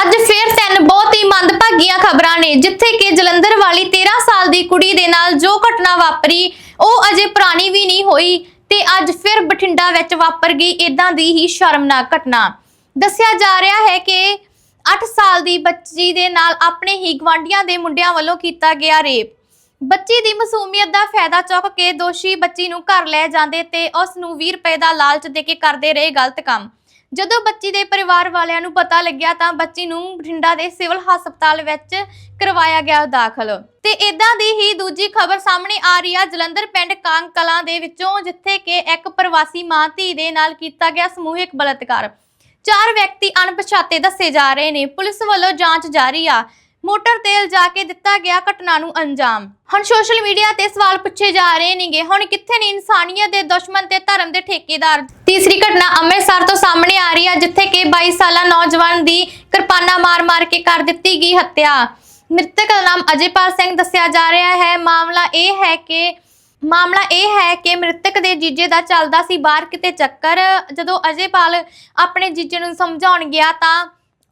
ਅੱਜ ਫਿਰ ਤਿੰਨ ਬਹੁਤ ਹੀ ਮੰਦਭਾਗੀਆਂ ਖਬਰਾਂ ਨੇ, ਜਿੱਥੇ ਕਿ ਜਲੰਧਰ ਵਾਲੀ 13 ਸਾਲ ਦੀ ਕੁੜੀ ਦੇ ਨਾਲ ਜੋ ਘਟਨਾ ਵਾਪਰੀ, ਉਹ ਅਜੇ ਪੁਰਾਣੀ ਵੀ ਨਹੀਂ ਹੋਈ ਤੇ ਅੱਜ ਫਿਰ ਬਠਿੰਡਾ ਵਿੱਚ ਵਾਪਰ ਗਈ ਇਦਾਂ ਦੀ ਹੀ ਸ਼ਰਮਨਾਕ ਘਟਨਾ। ਦੱਸਿਆ ਜਾ ਰਿਹਾ ਹੈ ਕਿ 8 ਸਾਲ ਦੀ ਬੱਚੀ ਦੇ ਨਾਲ ਆਪਣੇ ਹੀ ਗਵਾਂਢੀਆਂ ਦੇ ਮੁੰਡਿਆਂ ਵੱਲੋਂ ਕੀਤਾ ਗਿਆ ਰੇਪ। ਬੱਚੀ ਦੀ ਮਾਸੂਮੀਅਤ ਦਾ ਫਾਇਦਾ ਚੁੱਕ ਕੇ ਦੋਸ਼ੀ ਬੱਚੀ ਨੂੰ ਘਰ ਲੈ ਜਾਂਦੇ ਤੇ ਉਸ ਨੂੰ 20 ਰੁਪਏ ਦਾ ਲਾਲਚ ਦੇ ਕੇ ਕਰਦੇ ਰਹੇ ਗਲਤ ਕੰਮ। ਜਦੋਂ ਬੱਚੀ ਦੇ ਪਰਿਵਾਰ ਵਾਲਿਆਂ ਨੂੰ ਪਤਾ ਲੱਗਿਆ ਤਾਂ ਬੱਚੀ ਨੂੰ ਬਠਿੰਡਾ ਦੇ ਸਿਵਲ ਹਸਪਤਾਲ ਵਿੱਚ ਕਰਵਾਇਆ ਗਿਆ ਦਾਖਲ। ਤੇ ਇਦਾਂ ਦੀ ਹੀ ਦੂਜੀ ਖਬਰ ਸਾਹਮਣੇ ਆ ਰਹੀ ਆ ਜਲੰਧਰ ਪਿੰਡ ਕਾਂਗ ਕਲਾਂ ਦੇ ਵਿੱਚੋਂ, ਜਿੱਥੇ ਕਿ ਇੱਕ ਪ੍ਰਵਾਸੀ ਮਾਂ ਧੀ ਦੇ ਨਾਲ ਕੀਤਾ ਗਿਆ ਸਮੂਹਿਕ ਬਲਾਤਕਾਰ। ਚਾਰ ਵਿਅਕਤੀ ਅਣਪਛਾਤੇ ਦੱਸੇ ਜਾ ਰਹੇ ਨੇ। ਪੁਲਿਸ ਵੱਲੋਂ ਜਾਂਚ ਜਾਰੀ ਆ। ਮੋਟਰ ਤੇਲ ਜਾ ਕੇ ਦਿੱਤਾ ਗਿਆ ਘਟਨਾ ਨੂੰ ਅੰਜਾਮ। ਹੁਣ ਸੋਸ਼ਲ ਮੀਡੀਆ ਤੇ ਸਵਾਲ ਪੁੱਛੇ ਜਾ ਰਹੇ ਨੇਗੇ। ਹੁਣ ਕਿੱਥੇ ਨੇ ਇਨਸਾਨੀਅਤ ਦੇ ਦੁਸ਼ਮਣ ਤੇ ਧਰਮ ਦੇ ਠੇਕੇਦਾਰ? ਤੀਸਰੀ ਘਟਨਾ ਅੰਮ੍ਰਿਤਸਰ ਤੋਂ ਸਾਹਮਣੇ ਆ ਰਹੀ ਆ ਜਿੱਥੇ ਕਿ 22 ਸਾਲਾ ਨੌਜਵਾਨ ਦੀ ਕਿਰਪਾਨਾ ਮਾਰ-ਮਾਰ ਕੇ ਕਰ ਦਿੱਤੀ ਗਈ ਹੱਤਿਆ। ਮ੍ਰਿਤਕ ਦਾ ਨਾਮ ਅਜੇਪਾਲ ਸਿੰਘ ਦੱਸਿਆ ਜਾ ਰਿਹਾ ਹੈ। ਮਾਮਲਾ ਇਹ ਹੈ ਕਿ, ਮਾਮਲਾ ਇਹ ਹੈ ਕਿ ਮ੍ਰਿਤਕ ਦੇ ਜੀਜੇ ਦਾ ਚੱਲਦਾ ਸੀ ਬਾਹਰ ਕਿਤੇ ਚੱਕਰ। ਜਦੋਂ ਅਜੇਪਾਲ ਆਪਣੇ ਜੀਜੇ ਨੂੰ ਸਮਝਾਉਣ ਗਿਆ ਤਾਂ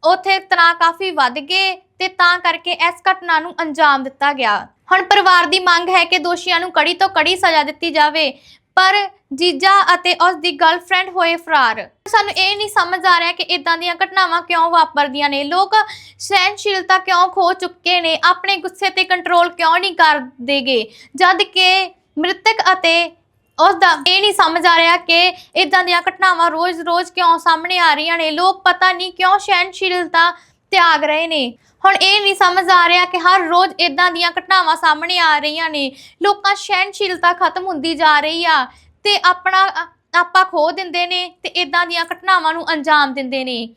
ਉਥੇ ਤਣਾਅ ਕਾਫੀ ਵੱਧ ਗਏ ਤੇ ਤਾਂ ਕਰਕੇ ਇਸ ਘਟਨਾ ਨੂੰ ਅੰਜਾਮ ਦਿੱਤਾ ਗਿਆ। ਹੁਣ ਪਰਿਵਾਰ ਦੀ ਮੰਗ ਹੈ ਕਿ ਦੋਸ਼ੀਆਂ ਨੂੰ ਕੜੀ ਤੋਂ ਕੜੀ ਸਜ਼ਾ ਦਿੱਤੀ ਜਾਵੇ, ਪਰ ਜੀਜਾ ਅਤੇ ਉਸ ਦੀ ਗਰਲਫ੍ਰੈਂਡ ਹੋਏ ਫਰਾਰ। ਸਾਨੂੰ ਇਹ ਨਹੀਂ ਸਮਝ ਆ ਰਿਹਾ ਕਿ ਇਦਾਂ ਦੀਆਂ ਘਟਨਾਵਾਂ ਕਿਉਂ ਵਾਪਰਦੀਆਂ ਨੇ। ਲੋਕ ਸਹਿਨਸ਼ੀਲਤਾ ਕਿਉਂ ਖੋ ਚੁੱਕੇ ਨੇ? ਆਪਣੇ ਗੁੱਸੇ ਤੇ ਕੰਟਰੋਲ ਕਿਉਂ ਨਹੀਂ ਕਰਦੇਗੇ ਜਦ ਕਿ ਮ੍ਰਿਤਕ ਅਤੇ ਉਸ ਦਾ ਇਹ ਨਹੀਂ ਸਮਝ ਆ ਰਿਹਾ ਕਿ ਇਦਾਂ ਦੀਆਂ ਘਟਨਾਵਾਂ ਰੋਜ਼-ਰੋਜ਼ ਕਿਉਂ ਸਾਹਮਣੇ ਆ ਰਹੀਆਂ ਨੇ? ਲੋਕ ਪਤਾ ਨਹੀਂ ਕਿਉਂ ਸਹਿਣਸ਼ੀਲਤਾ ਤਿਆਗ ਰਹੇ ਨੇ। ਹੁਣ ਇਹ ਨਹੀਂ ਸਮਝ ਆ ਰਿਹਾ ਕਿ ਹਰ ਰੋਜ਼ ਇਦਾਂ ਦੀਆਂ ਘਟਨਾਵਾਂ ਸਾਹਮਣੇ ਆ ਰਹੀਆਂ ਨੇ। ਲੋਕਾਂ ਸਹਿਣਸ਼ੀਲਤਾ ਖਤਮ ਹੁੰਦੀ ਜਾ ਰਹੀ ਆ ਤੇ ਆਪਣਾ, ਅ- ਆਪਾ ਖੋ ਦਿੰਦੇ ਨੇ ਤੇ ਇਦਾਂ ਦੀਆਂ ਘਟਨਾਵਾਂ ਨੂੰ ਅੰਜਾਮ ਦਿੰਦੇ ਨੇ।